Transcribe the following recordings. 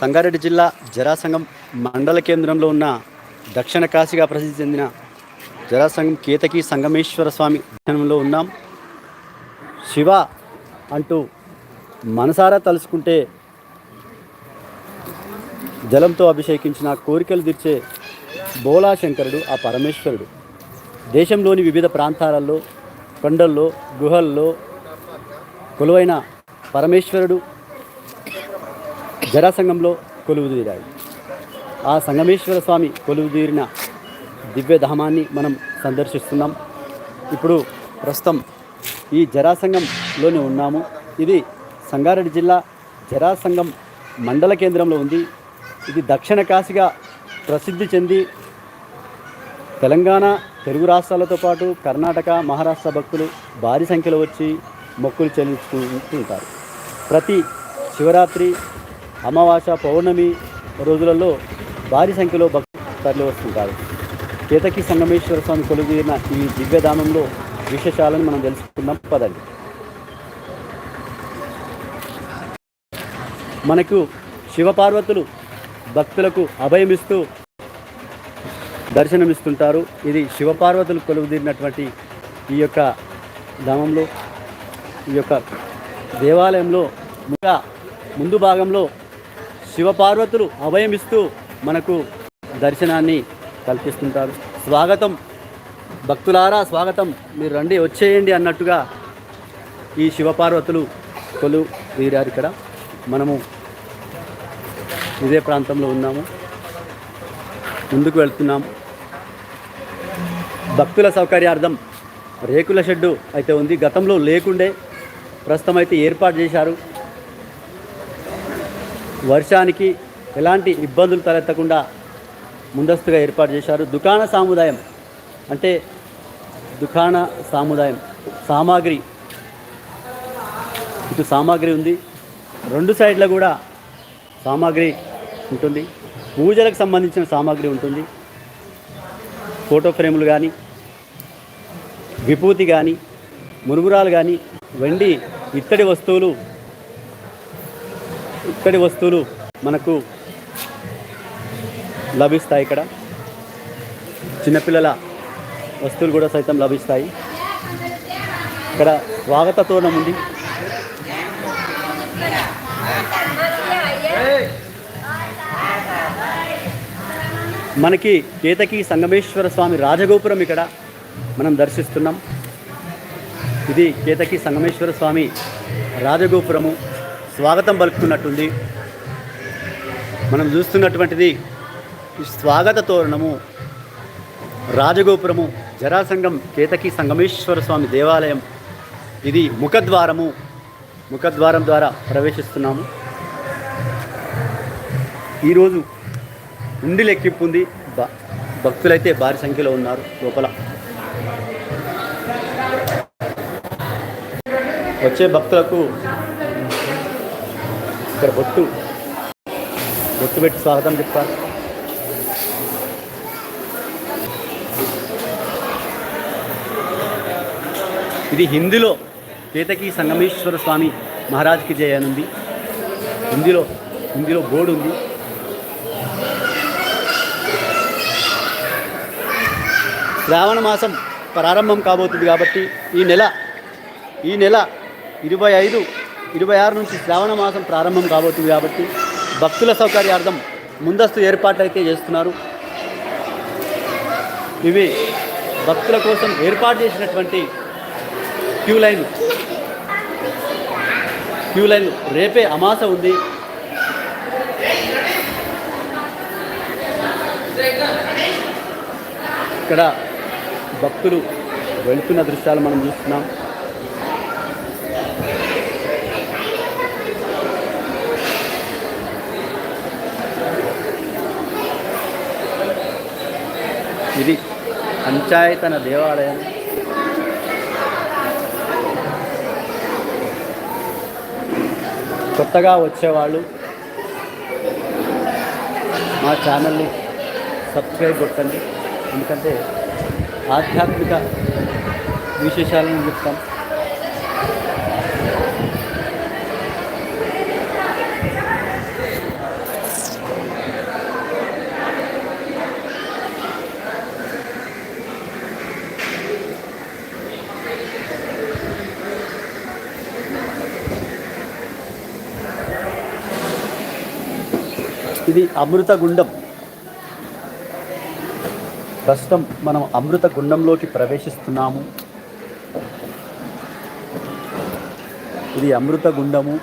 సంగారెడ్డి జిల్లా జరాసంగం మండల కేంద్రంలో ఉన్న దక్షిణ కాశీగా ప్రసిద్ధి చెందిన జరాసంగం కేతకి సంగమేశ్వర స్వామి దర్శనంలో ఉన్నాం. శివ అంటూ మనసారా తలుసుకుంటే జలంతో అభిషేకించిన కోరికలు తీర్చే బోలాశంకరుడు ఆ పరమేశ్వరుడు. దేశంలోని వివిధ ప్రాంతాలలో కొండల్లో గుహల్లో కొలువైన పరమేశ్వరుడు జరాసంగంలో కొలువుదీరాయి. ఆ సంగమేశ్వర స్వామి కొలువుదీరిన దివ్యధామాన్ని మనం సందర్శిస్తున్నాం. ఇప్పుడు ప్రస్తుతం ఈ జరాసంగంలోనే ఉన్నాము. ఇది సంగారెడ్డి జిల్లా జరాసంగం మండల కేంద్రంలో ఉంది. ఇది దక్షిణ కాశీగా ప్రసిద్ధి చెంది తెలంగాణ తెలుగు రాష్ట్రాలతో పాటు కర్ణాటక మహారాష్ట్ర భక్తులు భారీ సంఖ్యలో వచ్చి మొక్కులు చెల్లించుకుంటుంటారు ప్రతి శివరాత్రి అమావాస పౌర్ణమి రోజులలో భారీ సంఖ్యలో భక్తులు తరలివస్తుంటారు కేతకి సంగమేశ్వర స్వామి కొలుదీరిన ఈ దివ్యధామంలో విశేషాలను మనం తెలుసుకుందాం. పదండి. మనకు శివపార్వతులు భక్తులకు అభయమిస్తూ దర్శనమిస్తుంటారు. ఇది శివపార్వతులు కొలువుదీరినటువంటి ఈ యొక్క ధామంలో ఈ యొక్క దేవాలయంలో ముందు భాగంలో శివపార్వతులు అభయమిస్తూ మనకు దర్శనాన్ని కల్పిస్తుంటారు. స్వాగతం భక్తులారా స్వాగతం మీరు రండి వచ్చేయండి అన్నట్టుగా ఈ శివపార్వతులు కొలు తీరారు ఇక్కడ. మనము ఇదే ప్రాంతంలో ఉన్నాము. ముందుకు వెళ్తున్నాం. భక్తుల సౌకర్యార్థం రేకుల షెడ్డు అయితే ఉంది. గతంలో లేకుండే ప్రస్తుతం అయితే ఏర్పాటు చేశారు. వర్షానికి ఎలాంటి ఇబ్బందులు తలెత్తకుండా ముందస్తుగా ఏర్పాటు చేశారు. దుకాణ సాముదాయం అంటే దుకాణ సాముదాయం సామాగ్రి. ఇటు సామాగ్రి ఉంది. రెండు సైడ్ల కూడా సామాగ్రి ఉంటుంది. పూజలకు సంబంధించిన సామాగ్రి ఉంటుంది. ఫోటో ఫ్రేములు కానీ విభూతి కానీ మురుగురాలు కానీ వెండి ఇత్తడి వస్తువులు ఇక్కడి వస్తువులు మనకు లభిస్తాయి ఇక్కడ. చిన్నపిల్లల వస్తువులు కూడా సైతం లభిస్తాయి. ఇక్కడ స్వాగత తోరణం ఉంది. మనకి కేతకి సంగమేశ్వర స్వామి రాజగోపురం ఇక్కడ మనం దర్శిస్తున్నాం. ఇది కేతకి సంగమేశ్వర స్వామి రాజగోపురము. స్వాగతం పలుకుతున్నట్టుంది. మనం చూస్తున్నటువంటిది ఈ స్వాగత తోరణము రాజగోపురము జరాసంగం కేతకి సంగమేశ్వర స్వామి దేవాలయం. ఇది ముఖద్వారము. ముఖద్వారం ద్వారా ప్రవేశిస్తున్నాము. ఈరోజు ఉండి లెక్కింపు ఉంది భ- భక్తులైతే భారీ సంఖ్యలో ఉన్నారు లోపల. వచ్చే భక్తులకు ఇక్కడ బొట్టు. బొట్టు పెట్టి స్వాగతం చెప్తారు ఇది హిందీలో కేతకి సంగమేశ్వర స్వామి మహారాజ్కి జయ అని హిందీలో హిందీలో బోర్డు ఉంది. శ్రావణ మాసం ప్రారంభం కాబోతుంది కాబట్టి ఈ నెల ఈ నెల ఇరవై ఐదు ఇరవై ఆరు నుంచి శ్రావణ మాసం ప్రారంభం కాబోతుంది కాబట్టి భక్తుల సౌకర్యార్థం ముందస్తు ఏర్పాట్లయితే చేస్తున్నారు. ఇవి భక్తుల కోసం ఏర్పాటు చేసినటువంటి క్యూ లైన్. క్యూ లైన్ రేపే అమాస ఉంది. ఇక్కడ భక్తులు వెళ్తున్న దృశ్యాలు మనం చూస్తున్నాం. ఇది పంచాయతన దేవాలయం. కొత్తగా వచ్చేవాళ్ళు మా ఛానల్ని సబ్స్క్రైబ్ కొట్టండి. ఎందుకంటే ఆధ్యాత్మిక విశేషాలను చెప్తాం. ఇది అమృత గుండం ప్రస్తుతం మనం అమృత గుండంలోకి ప్రవేశిస్తున్నాము. ఇది అమృత గుండము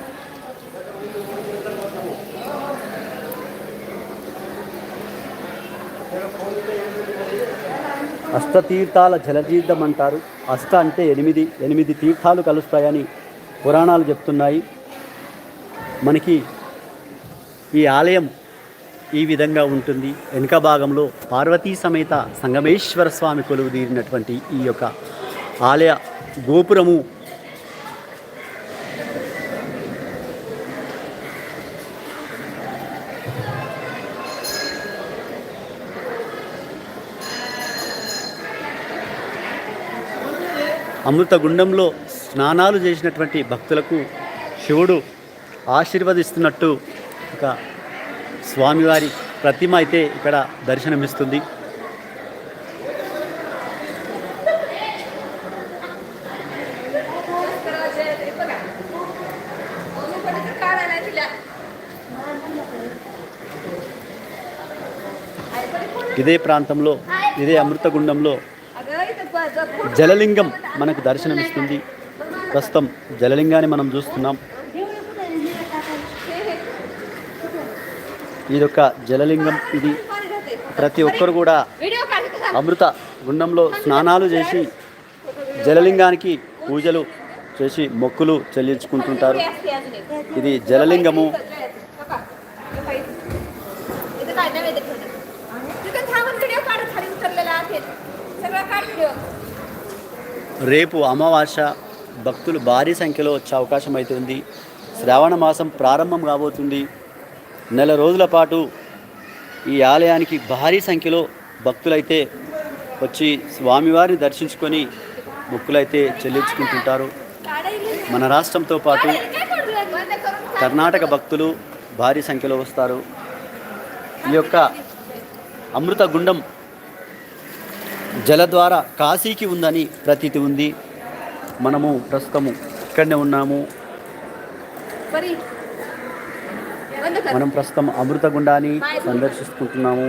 అష్టతీర్థాల జలతీర్థం అంటారు. అష్ట అంటే ఎనిమిది ఎనిమిది తీర్థాలు కలుస్తాయని పురాణాలు చెప్తున్నాయి. మనకి ఈ ఆలయం ఈ విధంగా ఉంటుంది. వెనుక భాగంలో పార్వతీ సమేత సంగమేశ్వర స్వామి కొలువు తీరినటువంటి ఈ యొక్క ఆలయ గోపురము. అమృత గుండంలో స్నానాలు చేసినటువంటి భక్తులకు శివుడు ఆశీర్వదిస్తున్నట్టు ఒక స్వామివారి ప్రతిమ అయితే ఇక్కడ దర్శనమిస్తుంది. ఇదే ప్రాంతంలో ఇదే అమృతగుండంలో జలలింగం మనకు దర్శనమిస్తుంది. ప్రస్తుతం జలలింగాన్ని మనం చూస్తున్నాం. ఇది ఒక జలలింగం. ఇది ప్రతి ఒక్కరు కూడా అమృత గుండంలో స్నానాలు చేసి జలలింగానికి పూజలు చేసి మొక్కులు చెల్లించుకుంటుంటారు. ఇది జలలింగము. రేపు అమావాస్య భక్తులు భారీ సంఖ్యలో వచ్చే అవకాశం అయితే ఉంది. శ్రావణ మాసం ప్రారంభం కాబోతుంది. నెల రోజుల పాటు ఈ ఆలయానికి భారీ సంఖ్యలో భక్తులైతే వచ్చి స్వామివారిని దర్శించుకొని మొక్కులైతే చెల్లించుకుంటుంటారు. మన రాష్ట్రంతో పాటు కర్ణాటక భక్తులు భారీ సంఖ్యలో వస్తారు. ఈ యొక్క అమృత గుండం జల ద్వారా కాశీకి ఉందని ప్రతీతి ఉంది. మనము ప్రస్తుతము ఇక్కడనే ఉన్నాము. మనం ప్రస్తుతం అమృత గుండాన్ని సందర్శిస్తుంటున్నాము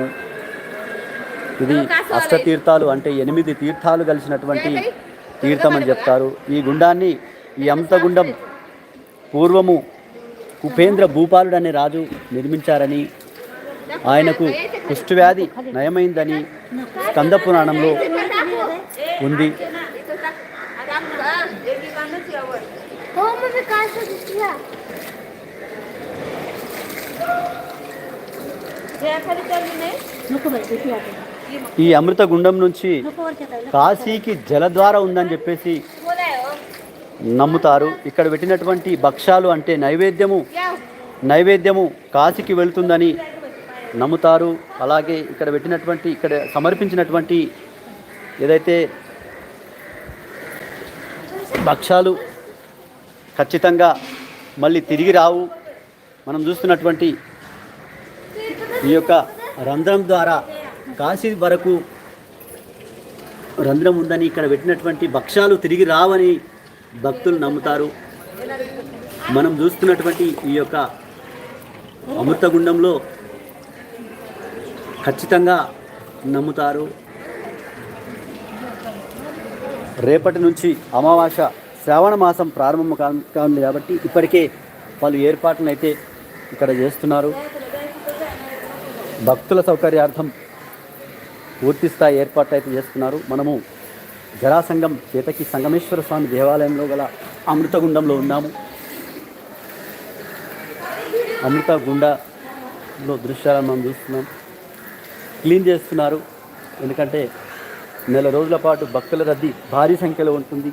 ఇది అష్టతీర్థాలు అంటే ఎనిమిది తీర్థాలు కలిసినటువంటి తీర్థం అని చెప్తారు. ఈ గుండాన్ని ఈ అమృత గుండం పూర్వము ఉపేంద్ర భూపాలుడు అనే రాజు నిర్మించారని ఆయనకు కుష్ఠవ్యాధి నయమైందని స్కంద పురాణంలో ఉంది. ఈ అమృత గుండం నుంచి కాశీకి జలద్వార ఉందని చెప్పేసి నమ్ముతారు. ఇక్కడ పెట్టినటువంటి భక్ష్యాలు అంటే నైవేద్యము నైవేద్యము కాశీకి వెళుతుందని నమ్ముతారు. అలాగే ఇక్కడ పెట్టినటువంటి ఇక్కడ సమర్పించినటువంటి ఏదైతే భక్ష్యాలు ఖచ్చితంగా మళ్ళీ తిరిగి రావు. మనం చూస్తున్నటువంటి ఈ యొక్క రంధ్రం ద్వారా కాశీ వరకు రంధ్రం ఉందని ఇక్కడ పెట్టినటువంటి భక్ష్యాలు తిరిగి రావని భక్తులు నమ్ముతారు. మనం చూస్తున్నటువంటి ఈ యొక్క అమృతగుండంలో ఖచ్చితంగా నమ్ముతారు. రేపటి నుంచి అమావాస్య శ్రావణ మాసం ప్రారంభం కా- కానుంది కాబట్టి ఇప్పటికే పలు ఏర్పాట్లను అయితే ఇక్కడ చేస్తున్నారు. భక్తుల సౌకర్యార్థం పూర్తి స్థాయి ఏర్పాట్లు అయితే చేస్తున్నారు. మనము జరాసంగం చేతకి సంగమేశ్వర స్వామి దేవాలయంలో గల అమృతగుండంలో ఉన్నాము. అమృత గుండలో దృశ్యాలను మనం చూస్తున్నాం. క్లీన్ చేస్తున్నారు. ఎందుకంటే నెల రోజుల పాటు భక్తుల రద్దీ భారీ సంఖ్యలో ఉంటుంది.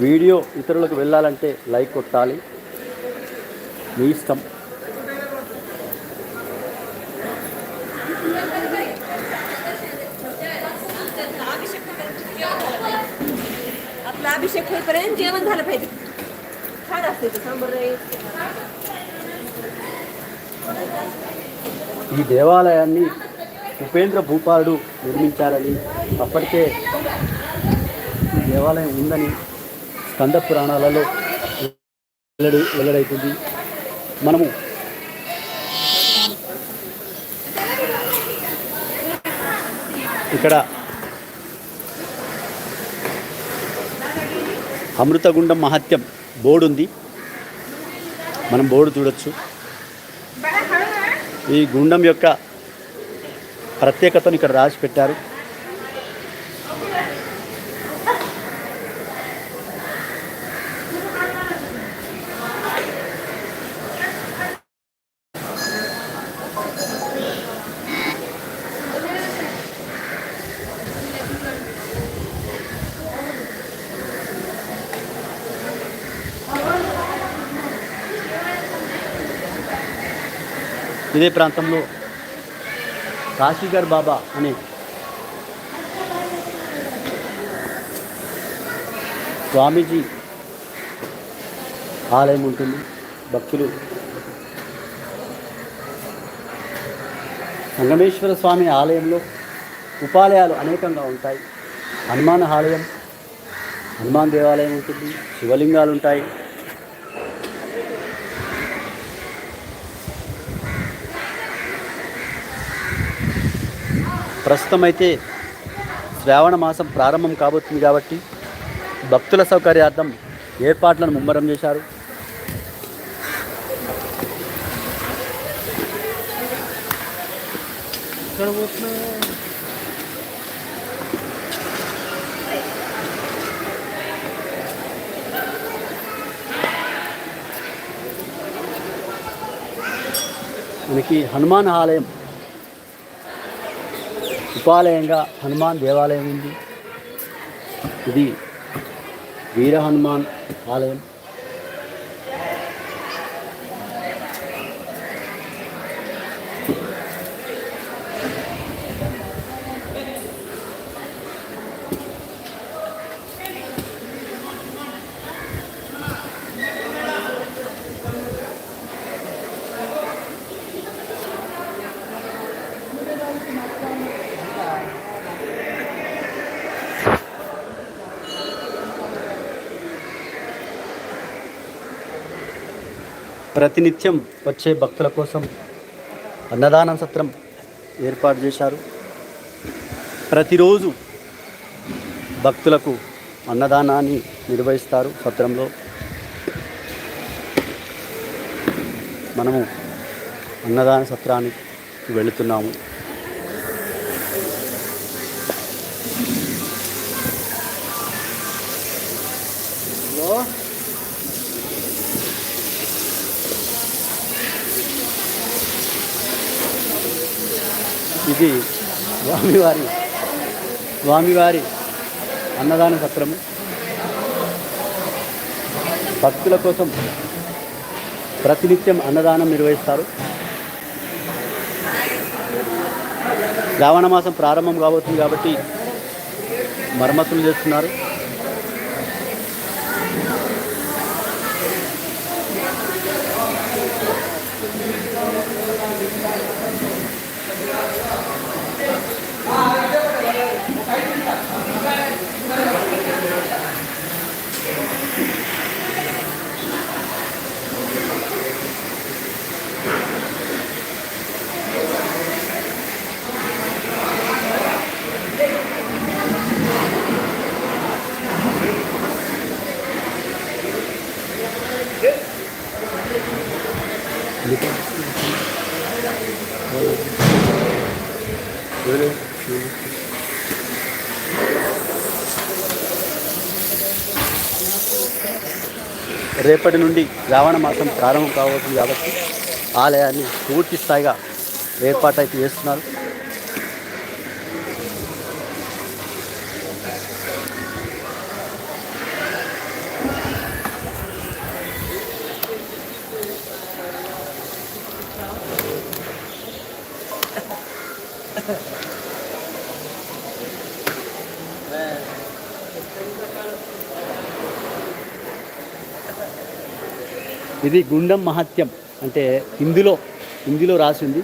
వీడియో ఇతరులకు వెళ్ళాలంటే లైక్ కొట్టాలి మీ ఇష్టం आपला अभिषेक होईपर्यंत जेवण झालं पाहिजे छान असते ते सांबर राईस ఈ దేవాలయాన్ని ఉపేంద్ర భూపాలుడు నిర్మించారని అప్పటికే ఈ దేవాలయం ఉందని స్కంద పురాణాలలో వెల్లడి వెల్లడైతుంది. మనము ఇక్కడ అమృతగుండం మహత్యం బోర్డు ఉంది. మనం బోర్డు చూడొచ్చు. ఈ గుండం యొక్క ప్రత్యేకతను ఇక్కడ రాసి పెట్టారు. ఇదే ప్రాంతంలో కాశీగర్ బాబా అనే స్వామీజీ ఆలయం ఉంటుంది. భక్తులు సంగమేశ్వర స్వామి ఆలయంలో ఉపాలయాలు అనేకంగా ఉంటాయి. హనుమాన్ ఆలయం హనుమాన్ దేవాలయం ఉంటుంది శివలింగాలు ఉంటాయి. ప్రస్తుతం అయితే శ్రావణ మాసం ప్రారంభం కాబోతుంది కాబట్టి భక్తుల సౌకర్యార్థం ఏర్పాట్లను ముమ్మరం చేశారు. మనకి హనుమాన్ ఆలయం ఉపాలయంగా హనుమాన్ దేవాలయం ఉంది. ఇది వీర హనుమాన్ ఆలయం. ప్రతినిత్యం వచ్చే భక్తుల కోసం అన్నదానం సత్రం ఏర్పాటు చేశారు. ప్రతిరోజు భక్తులకు అన్నదానాన్ని నిర్వహిస్తారు సత్రంలో. మనము అన్నదాన సత్రానికి వెళుతున్నాము. ఇది స్వామివారి స్వామివారి అన్నదాన సత్రము భక్తుల కోసం ప్రతినిత్యం అన్నదానం నిర్వహిస్తారు. శ్రావణ మాసం ప్రారంభం కాబోతుంది కాబట్టి మరమ్మతులు చేస్తున్నారు. రేపటి నుండి శ్రావణ మాసం ప్రారంభం కావస్తుంది కాబట్టి ఆలయాన్ని పూర్తి స్థాయిగా ఏర్పాటు అయితే చేస్తున్నారు. ఇది గుండం మహత్యం. అంటే హిందీలో హిందీలో రాసింది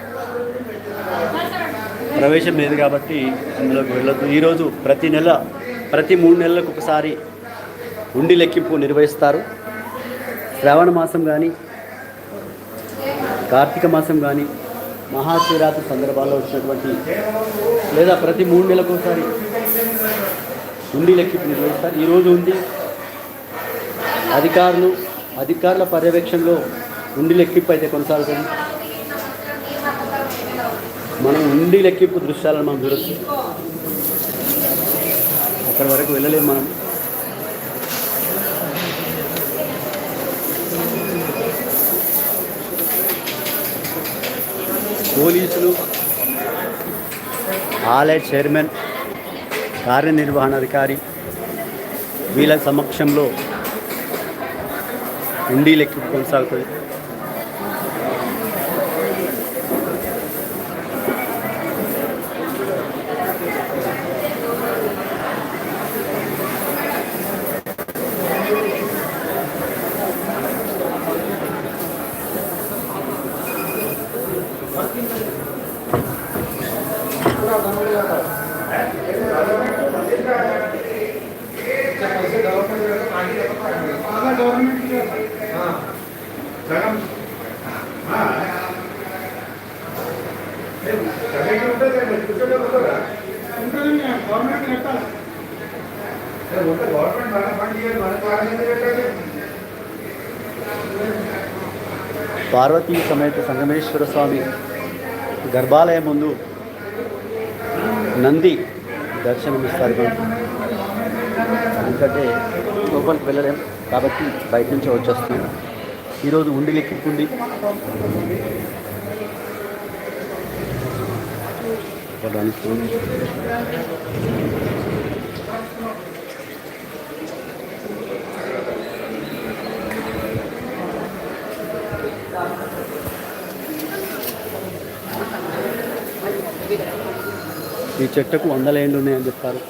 ప్రవేశం లేదు కాబట్టి అందులోకి వెళ్ళొద్దు. ఈరోజు ప్రతి నెల ప్రతి మూడు నెలలకు ఒకసారి ఉండి లెక్కింపు నిర్వహిస్తారు. శ్రావణ మాసం కానీ కార్తీక మాసం కానీ మహాశివరాత్రి సందర్భాల్లో వచ్చినటువంటి లేదా ప్రతి మూడు నెలలకు ఒకసారి ఉండి లెక్కింపు నిర్వహిస్తారు. ఈరోజు ఉంది అధికారులు అధికారుల పర్యవేక్షణలో ఉండి లెక్కింపు అయితే కొనసాగుతుంది. మనం ఉండి లెక్కింపు దృశ్యాలను మనం చూడొచ్చు. అక్కడి వరకు వెళ్ళలేము మనం. పోలీసులు ఆలయ చైర్మన్ కార్యనిర్వహణాధికారి వీళ్ళ సమక్షంలో ఉండి లెక్కింపు కొనసాగుతుంది. పార్వతీ సమేత సంగమేశ్వర స్వామి గర్భాలయం ముందు నంది దర్శనం ఇస్తారు ఎందుకంటే లోపలికి వెళ్ళలేం కాబట్టి బయట నుంచి వచ్చేస్తున్నాం. ఈరోజు ఉండి లెక్కింపుండి ఈ చెట్టుకు వందల ఏండ్లు ఉన్నాయని చెప్తారు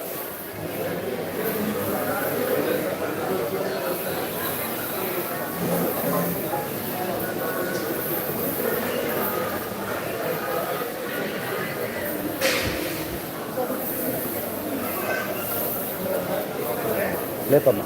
లేపమ్మా.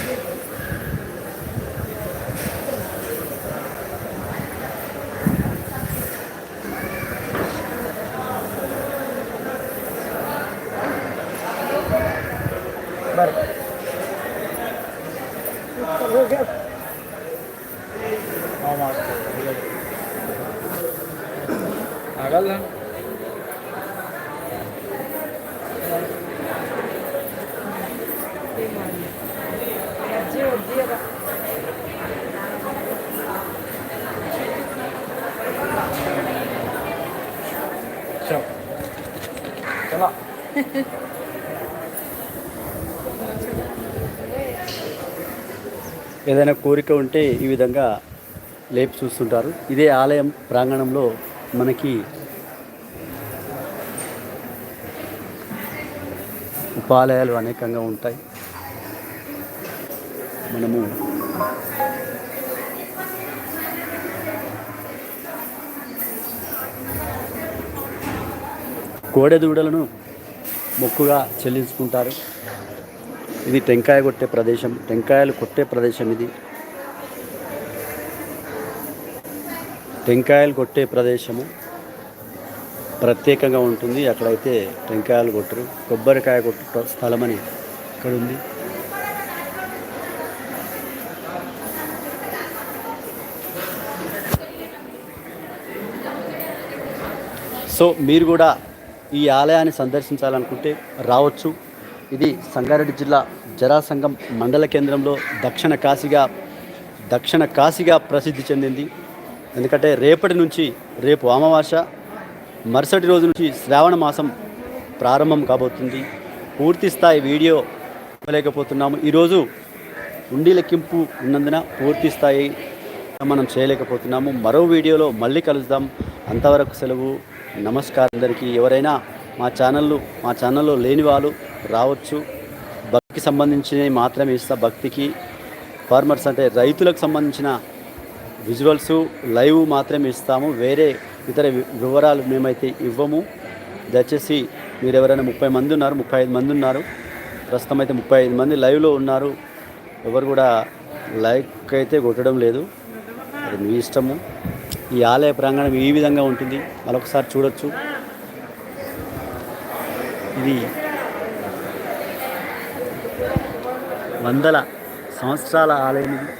Hágala. ఏదైనా కోరిక ఉంటే ఈ విధంగా లేపి చూస్తుంటారు. ఇదే ఆలయం ప్రాంగణంలో మనకి ఉపాలయాలు అనేకంగా ఉంటాయి. మనము కోడెదూడలను మొక్కుగా చెల్లించుకుంటారు. ఇది టెంకాయ కొట్టే ప్రదేశం. టెంకాయలు కొట్టే ప్రదేశం ఇది. టెంకాయలు కొట్టే ప్రదేశము. ప్రత్యేకంగా ఉంటుంది. అక్కడైతే టెంకాయలు కొట్టరు. కొబ్బరికాయ కొట్ట స్థలం అని ఇక్కడ ఉంది సో మీరు కూడా ఈ ఆలయాన్ని సందర్శించాలనుకుంటే రావచ్చు. ఇది సంగారెడ్డి జిల్లా జరాసంగం మండల కేంద్రంలో దక్షిణ కాశీగా దక్షిణ కాశీగా ప్రసిద్ధి చెందింది. ఎందుకంటే రేపటి నుంచి రేపు అమావాస్య మరుసటి రోజు నుంచి శ్రావణ మాసం ప్రారంభం కాబోతుంది. పూర్తి స్థాయి వీడియో ఇవ్వలేకపోతున్నాము. ఈరోజు ఉండి లెక్కింపు ఉన్నందున పూర్తి స్థాయి మనం చేయలేకపోతున్నాము. మరో వీడియోలో మళ్ళీ కలుద్దాం. అంతవరకు సెలవు. నమస్కారం అందరికీ. ఎవరైనా మా ఛానళ్ళు మా ఛానల్లో లేని వాళ్ళు రావచ్చు. భక్తికి సంబంధించినవి మాత్రమే ఇస్తా. భక్తికి ఫార్మర్స్ అంటే రైతులకు సంబంధించిన విజువల్స్ లైవ్ మాత్రమే ఇస్తాము. వేరే ఇతర వి- వివరాలు మేమైతే ఇవ్వము. దయచేసి మీరు ఎవరైనా ముప్పై మంది ఉన్నారు ముప్పై ఐదు మంది ఉన్నారు ప్రస్తుతం అయితే ముప్పై ఐదు మంది లైవ్లో ఉన్నారు. ఎవరు కూడా లైక్ అయితే కొట్టడం లేదు. అది మీ ఇష్టము. ఈ ఆలయ ప్రాంగణం ఈ విధంగా ఉంటుంది. మరొకసారి చూడొచ్చు. ఇది వందల సంవత్సరాల ఆలయం ఇది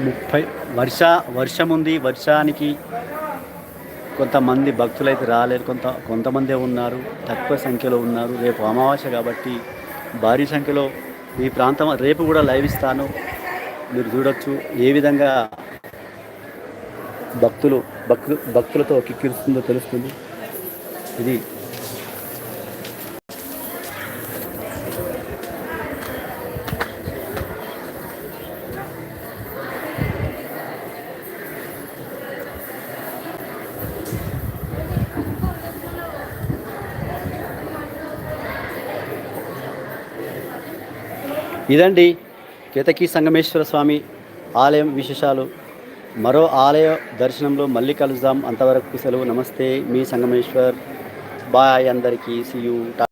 ముప్పై వర్ష వర్షం ఉంది వర్షానికి కొంతమంది భక్తులైతే రాలేరు కొంత కొంతమందే ఉన్నారు. తక్కువ సంఖ్యలో ఉన్నారు. రేపు అమావాస్య కాబట్టి భారీ సంఖ్యలో ఈ ప్రాంతం రేపు కూడా లైవ్ ఇస్తాను. మీరు చూడొచ్చు ఏ విధంగా భక్తులు భక్తు భక్తులతో కిక్కిరుస్తుందో తెలుస్తుంది. ఇది ఇదండి కేతకీ సంగమేశ్వర స్వామి ఆలయం విశేషాలు. మరో ఆలయ దర్శనంలో మళ్ళీ కలుద్దాం. అంతవరకు సెలవు. నమస్తే. మీ సంగమేశ్వర్. బాయ్ అందరికీ. See you ta